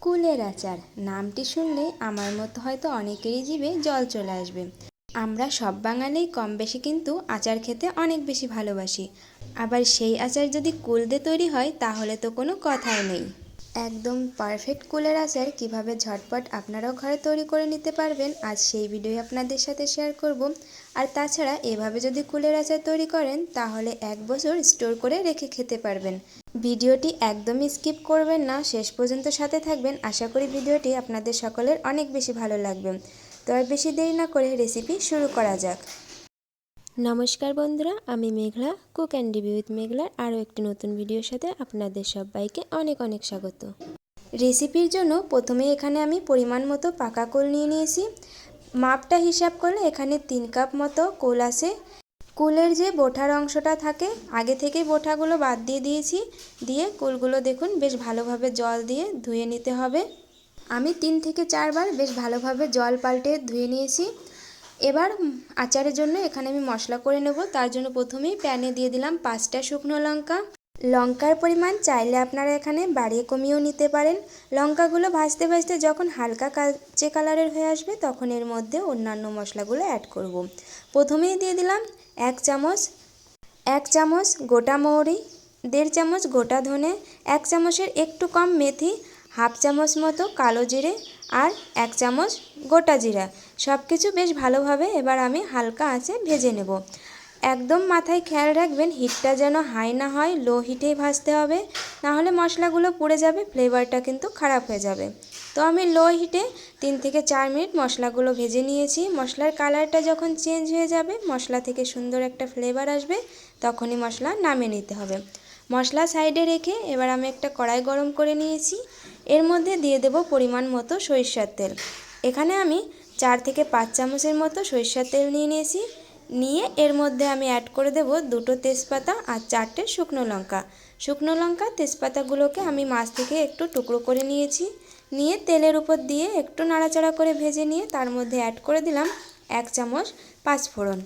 কুলের আচার। নামটি শুনলে আমার মতো হয়তো অনেকেরই জীবে জল চলে আসবে। আমরা সব বাঙালি কম বেশি কিন্তু আচার খেতে অনেক বেশি ভালোবাসি। আবার সেই আচার যদি কুল দিয়ে তৈরি হয়, তাহলে তো কোনো কথাই নেই। একদম পারফেক্ট কুলের আচার কীভাবে ঝটপট আপনারাও ঘরে তৈরি করে নিতে পারবেন, আজ সেই ভিডিও আপনাদের সাথে শেয়ার করব। আর তাছাড়া এভাবে যদি কুলের আচার তৈরি করেন, তাহলে এক বছর স্টোর করে রেখে খেতে পারবেন। ভিডিওটি একদমই স্কিপ করবেন না, শেষ পর্যন্ত সাথে থাকবেন। আশা করি ভিডিওটি আপনাদের সকলের অনেক বেশি ভালো লাগবে। তো আর বেশি দেরি না করে রেসিপি শুরু করা যাক। নমস্কার বন্ধুরা, আমি Meghla, cook and review with মেঘলার আরও একটি নতুন ভিডিওর সাথে আপনাদের সবাইকে অনেক অনেক স্বাগত। রেসিপির জন্য প্রথমে এখানে আমি পরিমাণ মতো পাকা কোল নিয়ে নিয়েছি। মাপটা হিসাব করলে এখানে তিন কাপ মতো কোল আছে। কুলের যে বোঠার অংশটা থাকে, আগে থেকেই বোঠাগুলো বাদ দিয়ে দিয়েছি। দিয়ে কুলগুলো দেখুন, বেশ ভালোভাবে জল দিয়ে ধুয়ে নিতে হবে। আমি তিন থেকে চারবার বেশ ভালোভাবে জল পাল্টে ধুয়ে নিয়েছি। এবার আচারের জন্য এখানে আমি মশলা করে নেব। তার জন্য প্রথমেই প্যানে দিয়ে দিলাম পাঁচটা শুকনো লঙ্কা। লঙ্কার পরিমাণ চাইলে আপনারা এখানে বাড়িয়ে কমিয়েও নিতে পারেন। লঙ্কাগুলো ভাজতে ভাজতে যখন হালকা কালচে কালারের হয়ে আসবে, তখন এর মধ্যে অন্যান্য মশলাগুলো অ্যাড করব। প্রথমেই দিয়ে দিলাম এক চামচ এক চামচ গোটা মৌরি, দেড় চামচ গোটা ধনে, এক চামচের একটু কম মেথি, হাফ চামচ মতো কালো জিরে আর এক চামচ গোটা জিরা। সব কিছু বেশ ভালোভাবে এবার আমি হালকা আঁচে ভেজে নেব। একদম মাথায় খেয়াল রাখবেন, হিটটা যেন হাই না হয় লো হিটেই ভাজতে হবে। নাহলে মশলাগুলো পুড়ে যাবে ফ্লেভারটা কিন্তু খারাপ হয়ে যাবে। তো আমি লো হিটে তিন থেকে চার মিনিট মশলাগুলো ভেজে নিয়েছি। মশলার কালারটা যখন চেঞ্জ হয়ে যাবে, মশলা থেকে সুন্দর একটা ফ্লেভার আসবে, তখনই মশলা নামিয়ে নিতে হবে। মশলা সাইডে রেখে এবার আমি একটা কড়াই গরম করে নিয়েছি। এর মধ্যে দিয়ে দেব পরিমাণ মতো সরিষার তেল। এখানে আমি চার থেকে পাঁচ চামচের মতো সরিষার তেল নিয়ে নিয়েছি। নিয়ে এর মধ্যে আমি অ্যাড করে দেব দুটো তেজপাতা আর চারটে শুকনো লঙ্কা। শুকনো লঙ্কা তেজপাতাগুলোকে আমি মাছ থেকে একটু টুকরো করে নিয়েছি। নিয়ে তেলের উপর দিয়ে একটু নাড়াচাড়া করে ভেজে নিয়ে তার মধ্যে অ্যাড করে দিলাম এক চামচ পাঁচফোড়ন।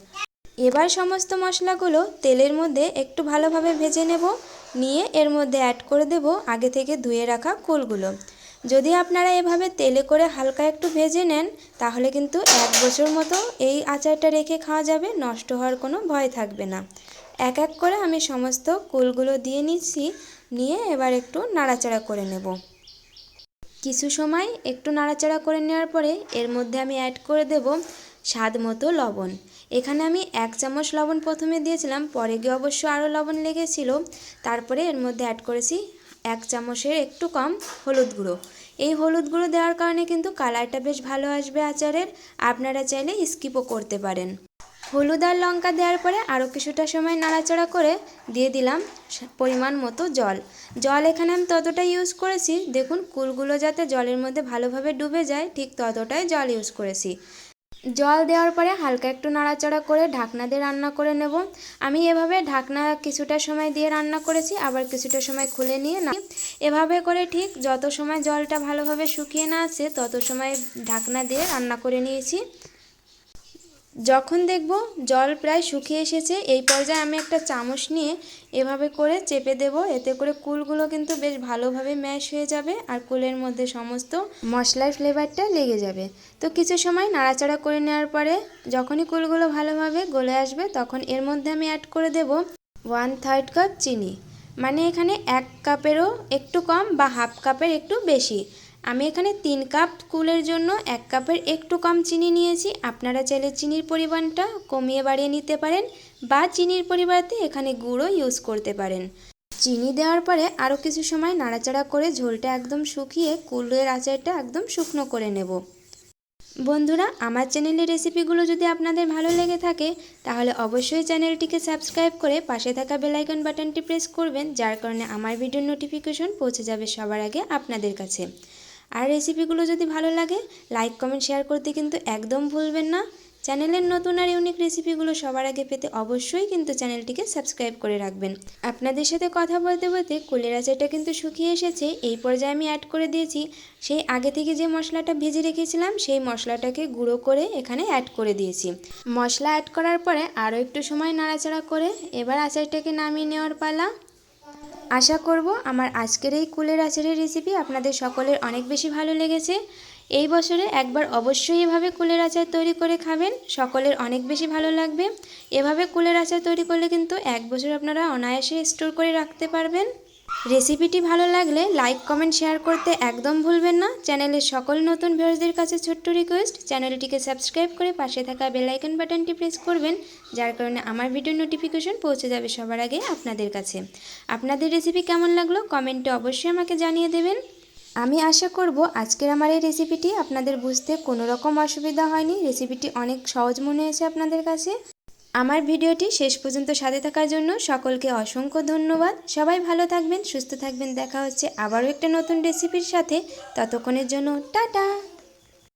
এবার সমস্ত মশলাগুলো তেলের মধ্যে একটু ভালোভাবে ভেজে নেব। নিয়ে এর মধ্যে অ্যাড করে দেব আগে থেকে ধুয়ে রাখা কুলগুলো। যদি আপনারা এভাবে তেলে করে হালকা একটু ভেজে নেন, তাহলে কিন্তু এক বছর মতো এই আচারটা রেখে খাওয়া যাবে, নষ্ট হওয়ার কোনো ভয় থাকবে না। এক এক করে আমি সমস্ত কুলগুলো দিয়ে নিচ্ছি, নিয়ে এবার একটু নাড়াচাড়া করে নেব। কিছু সময় একটু নাড়াচাড়া করে নেওয়ার পরে এর মধ্যে আমি অ্যাড করে দেব স্বাদ মতো লবণ। এখানে আমি এক চামচ লবণ প্রথমে দিয়েছিলাম, পরে গিয়ে অবশ্য আরও লবণ লেগেছিল, তারপরে এর মধ্যে অ্যাড করেছি এক চামচের একটু কম হলুদ গুঁড়ো। এই হলুদ গুঁড়ো দেওয়ার কারণে কিন্তু কালারটা বেশ ভালো আসবে আচারের। আপনারা চাইলে স্কিপও করতে পারেন। হলুদ আর লঙ্কা দেওয়ার পরে আরও কিছুটা সময় নাড়াচাড়া করে দিয়ে দিলাম পরিমাণ মতো জল। জল এখানে আমি ততটাই ইউজ করেছি। দেখুন, কুলগুলো যাতে জলের মধ্যে ভালোভাবে ডুবে যায়, ঠিক ততটাই জল ইউজ করেছি। জল দেওয়ার পরে হালকা একটু নাড়াচাড়া করে ঢাকনা দিয়ে রান্না করে নেব। আমি এভাবে ঢাকনা কিছুটা সময় দিয়ে রান্না করেছি, আবার কিছুটা সময় খুলে নিয়ে না এভাবে করে ঠিক যত সময় জলটা ভালোভাবে শুকিয়ে না আসে, তত সময় ঢাকনা দিয়ে রান্না করে নিয়েছি। যখন দেখব জল প্রায় শুকিয়ে এসেছে, এই পর্যায়ে আমি একটা চামচ নিয়ে এভাবে করে চেপে দেব। এতে করে কুলগুলো কিন্তু বেশ ভালোভাবে ম্যাশ হয়ে যাবে আর কুলের মধ্যে সমস্ত মশলার ফ্লেভারটা লেগে যাবে। তো কিছু সময় নাড়াচাড়া করে নেওয়ার পরে যখনই কুলগুলো ভালোভাবে গলে আসবে, তখন এর মধ্যে আমি অ্যাড করে দেব ওয়ান থার্ড কাপ চিনি। মানে এখানে এক কাপেরও একটু কম বা হাফ কাপের একটু বেশি। আমি এখানে তিন কাপ কুলের জন্য এক কাপের একটু কম চিনি নিয়েছি। আপনারা চাইলে চিনির পরিমাণটা কমিয়ে বাড়িয়ে নিতে পারেন বা চিনির পরিবর্তে এখানে গুঁড়ো ইউজ করতে পারেন। চিনি দেওয়ার পরে আরও কিছু সময় নাড়াচাড়া করে ঝোলটা একদম শুকিয়ে কুলের আচারটা একদম শুকনো করে নেব। বন্ধুরা, আমার চ্যানেলের রেসিপিগুলো যদি আপনাদের ভালো লেগে থাকে, তাহলে অবশ্যই চ্যানেলটিকে সাবস্ক্রাইব করে পাশে থাকা বেলাইকন বাটনটি প্রেস করবেন, যার কারণে আমার ভিডিওর নোটিফিকেশন পৌঁছে যাবে সবার আগে আপনাদের কাছে। আর রেসিপিগুলো যদি ভালো লাগে লাইক কমেন্ট শেয়ার করতে কিন্তু একদম ভুলবেন না। চ্যানেলের নতুন আর ইউনিক রেসিপিগুলো সবার আগে পেতে অবশ্যই কিন্তু চ্যানেলটিকে সাবস্ক্রাইব করে রাখবেন। আপনাদের সাথে কথা বলতে বলতে কুলের আচারটা কিন্তু শুকিয়ে এসেছে, এই পর্যায়ে আমি অ্যাড করে দিয়েছি। সেই আগে থেকে যে মশলাটা ভেজে রেখেছিলাম, সেই মশলাটাকে গুঁড়ো করে এখানে অ্যাড করে দিয়েছি। মশলা অ্যাড করার পরে আরও একটু সময় নাড়াচাড়া করে এবার আচারটাকে নামিয়ে নেওয়ার পালা। আশা করব আমার আজকের এই কুলের আচারের রেসিপি আপনাদের সকলের অনেক বেশি ভালো লেগেছে। এই বছরে একবার অবশ্যই এভাবে কুলের আচার তৈরি করে খাবেন, সকলের অনেক বেশি ভালো লাগবে। এভাবে কুলের আচার তৈরি করলে কিন্তু এক বছর আপনারা অনায়াসে স্টোর করে রাখতে পারবেন। রেসিপিটি ভালো লাগলে লাইক, কমেন্ট, শেয়ার করতে একদম ভুলবেন না। চ্যানেলের সকল নতুন ভিউয়ার্সদের কাছে ছোট্ট রিকোয়েস্ট, চ্যানেলটিকে সাবস্ক্রাইব করে পাশে থাকা বেল আইকন বাটনটি প্রেস করবেন, যার কারণে আমার ভিডিও নোটিফিকেশন পৌঁছে যাবে সবার আগে আপনাদের কাছে। আপনাদের রেসিপি কেমন লাগল কমেন্টে অবশ্যই আমাকে জানিয়ে দেবেন। আমি আশা করব আজকের আমার এই রেসিপিটি আপনাদের বুঝতে কোনো রকম অসুবিধা হয়নি। রেসিপিটি অনেক সহজ মনে হয়েছে আপনাদের কাছে। আমার ভিডিওটি শেষ পর্যন্ত সাথে থাকার জন্য সকলকে অসংখ্য ধন্যবাদ। সবাই ভালো থাকবেন, সুস্থ থাকবেন। দেখা হচ্ছে আবারও একটা নতুন রেসিপির সাথে। ততক্ষণের জন্য, টাটা!